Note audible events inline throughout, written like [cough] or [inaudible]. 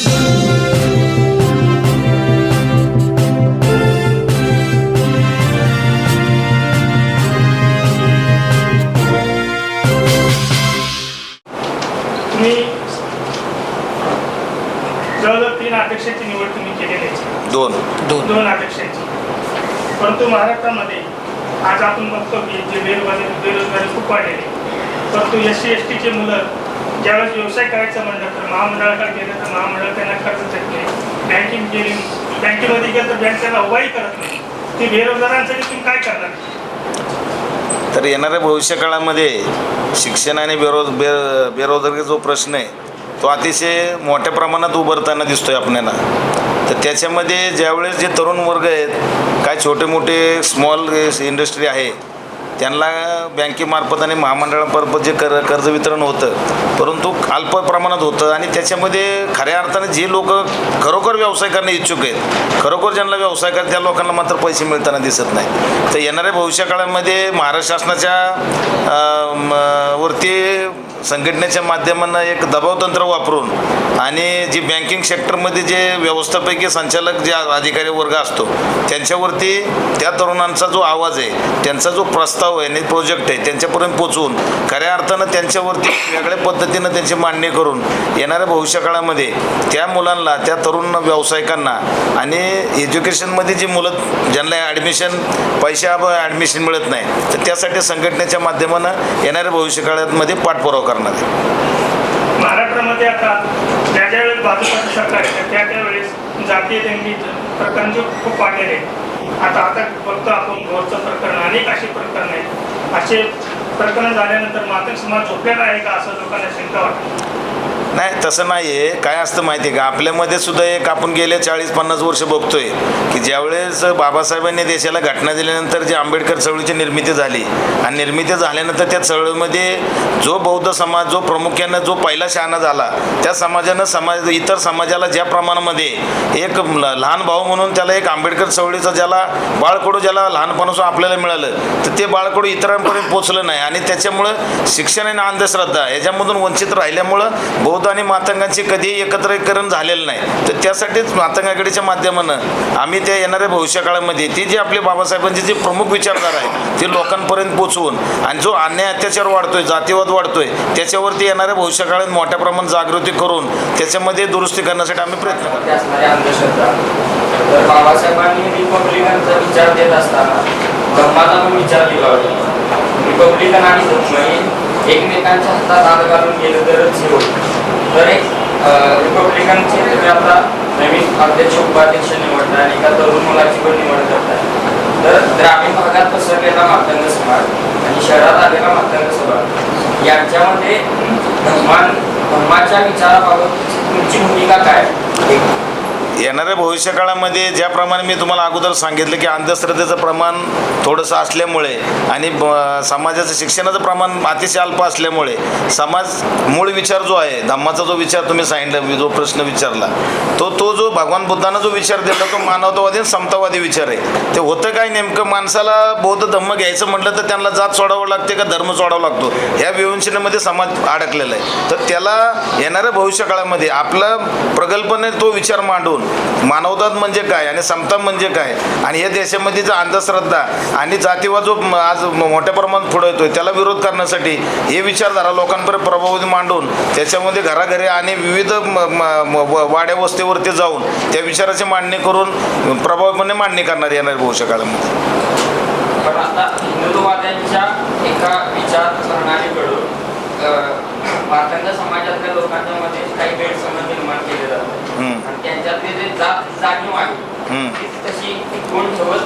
तुम्ही जवळजवळ तीन अध्यक्षाची निवड तुम्ही केलेली आहे. दोन. दोन. दोन अध्यक्षांची परंतु महाराष्ट्रामध्ये आज आपण बघतो की जे बेरोजगारी बेरोजगारी खूप वाढलेली. परंतु एस सी एस टीचे मुलं ज्यावेळेस व्यवसाय करायचा म्हणलं तर महामंडळाकडे गेलं तर महामंडळ त्यांना कर्ज देत नाही. बँकिंग गेली बँकेमध्ये गेलं तर बँक त्यांना उभाही करत नाही. ते बेरोजगारांसाठी तुम्ही काय करणार? तर येणाऱ्या भविष्यकाळामध्ये शिक्षण आणि बेरोज बे बेरोजगारी जो प्रश्न आहे तो अतिशय मोठ्या प्रमाणात उभरताना दिसतोय आपल्याला. तर त्याच्यामध्ये ज्यावेळेस जे तरुण वर्ग आहेत काय छोटे मोठे स्मॉल इंडस्ट्री आहे त्यांना बँकेमार्फत आणि महामंडळामार्फत जे कर कर्ज वितरण होतं परंतु अल्प प्रमाणात होतं आणि त्याच्यामध्ये खऱ्या अर्थाने जे लोक खरोखर व्यवसाय करणे इच्छुक आहेत खरोखर ज्यांना व्यवसाय करतात त्या लोकांना मात्र पैसे मिळताना दिसत नाही. तर येणाऱ्या भविष्यकाळामध्ये महाराष्ट्र शासनाच्या वरती संघटनेच्या माध्यमानं एक दबावतंत्र वापरून आणि जी बँकिंग सेक्टरमध्ये जे व्यवस्थापकीय संचालक जे अधिकारी वर्ग असतो त्यांच्यावरती त्या तरुणांचा जो आवाज आहे त्यांचा जो प्रस्ताव आहे आणि प्रोजेक्ट आहे त्यांच्यापर्यंत पोचवून खऱ्या अर्थानं त्यांच्यावरती वेगळ्या पद्धतीनं त्यांची मांडणी करून येणाऱ्या भविष्यकाळामध्ये त्या मुलांना त्या तरुण व्यावसायिकांना आणि एज्युकेशनमध्ये जी मुलं ज्यांना ॲडमिशन पैशा ॲडमिशन मिळत नाही तर त्यासाठी संघटनेच्या माध्यमानं येणाऱ्या भविष्यकाळामध्ये पाठपुरावा करणार आहे. महाराष्ट्रामध्ये आता ज्या ज्यावेळेस भाजपाची सरकार आहे त्या त्यावेळेस जातीय दंगी प्रकरण जे खूप वाढलेले आहे. आता आता फक्त आपण घोरचं प्रकरण अनेक असे प्रकरण आहेत. असे प्रकरण झाल्यानंतर मातक समाज झोपलेला आहे का असं लोकांना शंका वाटते? नाही तसं नाही आहे काय असतं माहिती आहे का? आपल्यामध्ये सुद्धा एक आपण गेले चाळीस पन्नास वर्ष बघतोय की ज्यावेळेस बाबासाहेबांनी देशाला घटना दिल्यानंतर जी आंबेडकर चळवळीची निर्मिती झाली आणि निर्मिती झाल्यानंतर त्या चळवळीमध्ये जो बौद्ध समाज जो प्रामुख्यानं जो पहिला शहाणा झाला त्या समाजानं समाज इतर समाजाला ज्या प्रमाणामध्ये एक लहान भाऊ म्हणून त्याला एक आंबेडकर चळवळीचं ज्याला बाळकडू ज्याला लहानपणापासून आपल्याला मिळालं तर ते बाळकडू इतरांपर्यंत पोचलं नाही. आणि त्याच्यामुळं शिक्षण आणि अंधश्रद्धा याच्यामधून वंचित राहिल्यामुळं बौद्ध आणि मातंगांची कधीही एकत्रीकरण झालेलं नाही. तर त्यासाठीच मातंगाकडेच्या माध्यमानं आम्ही त्या येणाऱ्या भविष्यकाळामध्ये ती जी आपले बाबासाहेबांची जी प्रमुख विचारधारा आहे ती लोकांपर्यंत पोचवून आणि जो अन्याय अत्याचार वाढतोय जातीवाद वाढतोय त्याच्यावरती येणाऱ्या भविष्यकाळात मोठ्या प्रमाणात जागृती करून त्याच्यामध्ये दुरुस्ती करण्यासाठी आम्ही प्रयत्न करतो. विचार दिला एकमेकांच्या हातात हात घालून गेलं तरच हे तर एक अं, तुम्ही आता नवीन अध्यक्ष उपाध्यक्ष निवडता आणि एका तरुण मुलाची पण निवड करताय तर ग्रामीण भागात पसरलेला मातंग समाज आणि शहरात आलेला मातंग समाज. यांच्यामध्ये धर्मान धर्माच्या विचाराबाबत तुमची भूमिका काय? येणाऱ्या भविष्यकाळामध्ये ज्याप्रमाणे मी तुम्हाला अगोदर सांगितलं की अंधश्रद्धेचं प्रमाण थोडंसं असल्यामुळे आणि ब- समाजाचं शिक्षणाचं प्रमाण अतिशय अल्प असल्यामुळे समाज मूळ विचार जो आहे धम्माचा जो विचार तुम्ही सांगितला जो प्रश्न विचारला तो तो जो भगवान बुद्धानं जो विचार दिला तो मानवतावादी आणि समतावादी विचार आहे. ते होतं काय नेमकं? माणसाला बौद्ध धम्म घ्यायचं म्हटलं तर त्यांना जात सोडावं लागते का धर्म सोडावा लागतो? ह्या विवंचनेमध्ये समाज अडकलेला आहे. तर त्याला येणाऱ्या भविष्यकाळामध्ये आपला प्रगल्भने तो विचार मांडून मानवदात म्हणजे काय आणि समता म्हणजे काय? आणि या देशामध्ये जो अंधश्रद्धा आणि जातीवाद जो आज मोठ्या प्रमाणात पुढे येतोय त्याला विरोध करण्यासाठी हे विचारधारा लोकांपर्यंत प्रभावित मांडून त्याच्यामध्ये घराघरी आणि विविध म- वाड्या वस्तीवरती जाऊन त्या विचाराची मांडणी करून प्रभावीपणे मांडणी करणार येणार भविष्यकाळामध्ये पण आता हिंदुत्ववाद्यांच्या एका समाजातल्या लोकांच्या मध्ये काही गैरसमज निर्माण केले जातात हम्म. आणि त्यांच्यातली जे जात जाणीव आहे तशी टिकवून ठेवत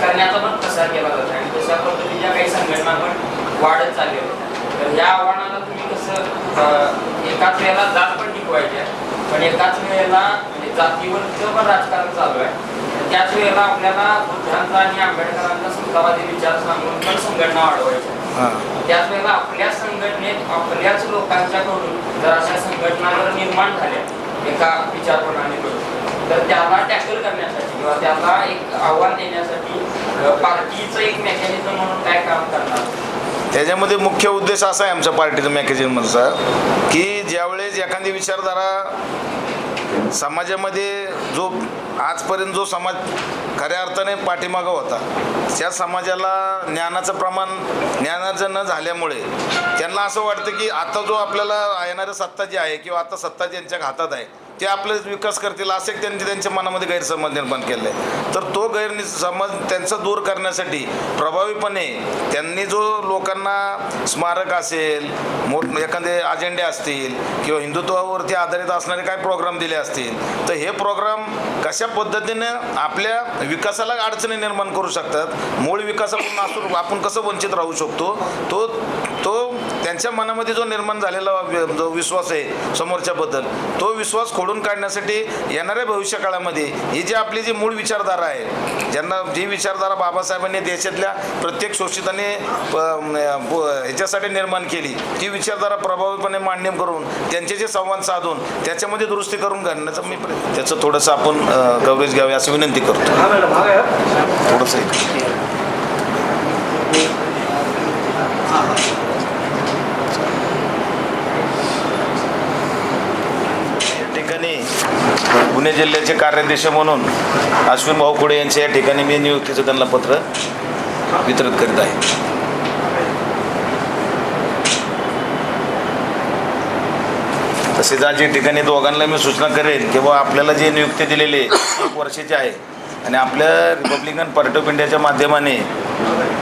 करण्याचा पण प्रसार केला जातो. आणि तशा पद्धतीच्या काही संघटना पण वाढत चालल्या होत्या तर या आव्हानाला तुम्ही कसं एकाच वेळेला जात पण टिकवायची आहे. पण एकाच वेळेला म्हणजे जातीवरचं पण राजकारण चालू आहे. त्याच वेळेला आपल्याला बुद्धांचा आणि आंबेडकरांचा समतावादी विचार सांगून पण संघटना वाढवायच्या हां. त्याच वेळेला आपल्या संघटनेत आपल्याच लोकांच्याकडून जर अशा संघटना जर निर्माण झाल्या एका विचार प्रणालीकडून तर त्याला टॅकल करण्यासाठी किंवा त्याला एक आव्हान देण्यासाठी पार्टीचं एक मेकॅनिझम म्हणून काय काम करणार? त्याच्यामध्ये मुख्य उद्देश असा आहे आमच्या पार्टीचं मॅगझिनमधचा की ज्यावेळेस एखादी विचारधारा समाजामध्ये जो आजपर्यंत जो समाज खऱ्या अर्थाने पाठीमागं होता त्या समाजाला ज्ञानाचं प्रमाण ज्ञानाचं न झाल्यामुळे त्यांना असं वाटतं की आता जो आपल्याला येणारं सत्ता जी आहे किंवा आता सत्ता ज्यांच्या हातात आहे ते आपले विकास करतील असे त्यांनी त्यांच्या मनामध्ये गैरसमज निर्माण केले. आहे तर तो गैरसमज त्यांचा दूर करण्यासाठी प्रभावीपणे त्यांनी जो लोकांना स्मारक असेल मोठ एखादे अजेंडे असतील किंवा हिंदुत्वावरती आधारित असणारे काय प्रोग्राम दिले असतील तर हे प्रोग्राम कशा पद्धतीनं आपल्या विकासाला अडचणी निर्माण करू शकतात मूळ विकासापासून असून आपण कसं वंचित राहू शकतो तो तो त्यांच्या मनामध्ये जो निर्माण झालेला जो विश्वास आहे समोरच्याबद्दल तो विश्वास खोडून काढण्यासाठी येणाऱ्या भविष्य काळामध्ये ही जी आपली जी मूळ विचारधारा आहे ज्यांना जी विचारधारा बाबासाहेबांनी देशातल्या प्रत्येक शोषिताने ह्याच्यासाठी निर्माण केली ती विचारधारा प्रभावीपणे मांडणी करून त्यांचे जे संवाद साधून त्याच्यामध्ये दुरुस्ती करून घडण्याचं मी प्रयत्न- त्याचं थोडंसं आपण कव्हरेज घ्यावे असं विनंती करतो. थोडंसं एक. या ठिकाणी पुणे जिल्ह्याचे कार्याध्यक्ष म्हणून अश्विन भाऊ कुडे यांच्या या ठिकाणी मी नियुक्तीचं त्यांना पत्र वितरित करीत आहे. तसेच आज या ठिकाणी दोघांना मी सूचना करेन की आपल्याला जे नियुक्ती दिलेली आहे एक [coughs] वर्षाची आहे आणि आपल्या रिपब्लिकन पार्टी ऑफ इंडियाच्या माध्यमाने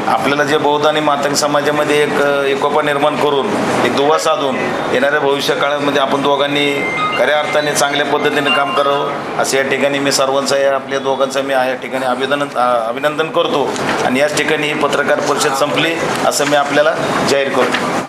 आपल्याला जे बौद्ध आणि मातंग समाजामध्ये एक एकोपा निर्माण करून एक दुवा साधून येणाऱ्या भविष्य काळामध्ये आपण दोघांनी खऱ्या अर्थाने चांगल्या पद्धतीने काम करावं असं या ठिकाणी मी सर्वांचं या आपल्या दोघांचं मी या ठिकाणी अभिनंदन अभिनंदन करतो. आणि याच ठिकाणी ही पत्रकार परिषद संपली असं मी आपल्याला जाहीर करतो.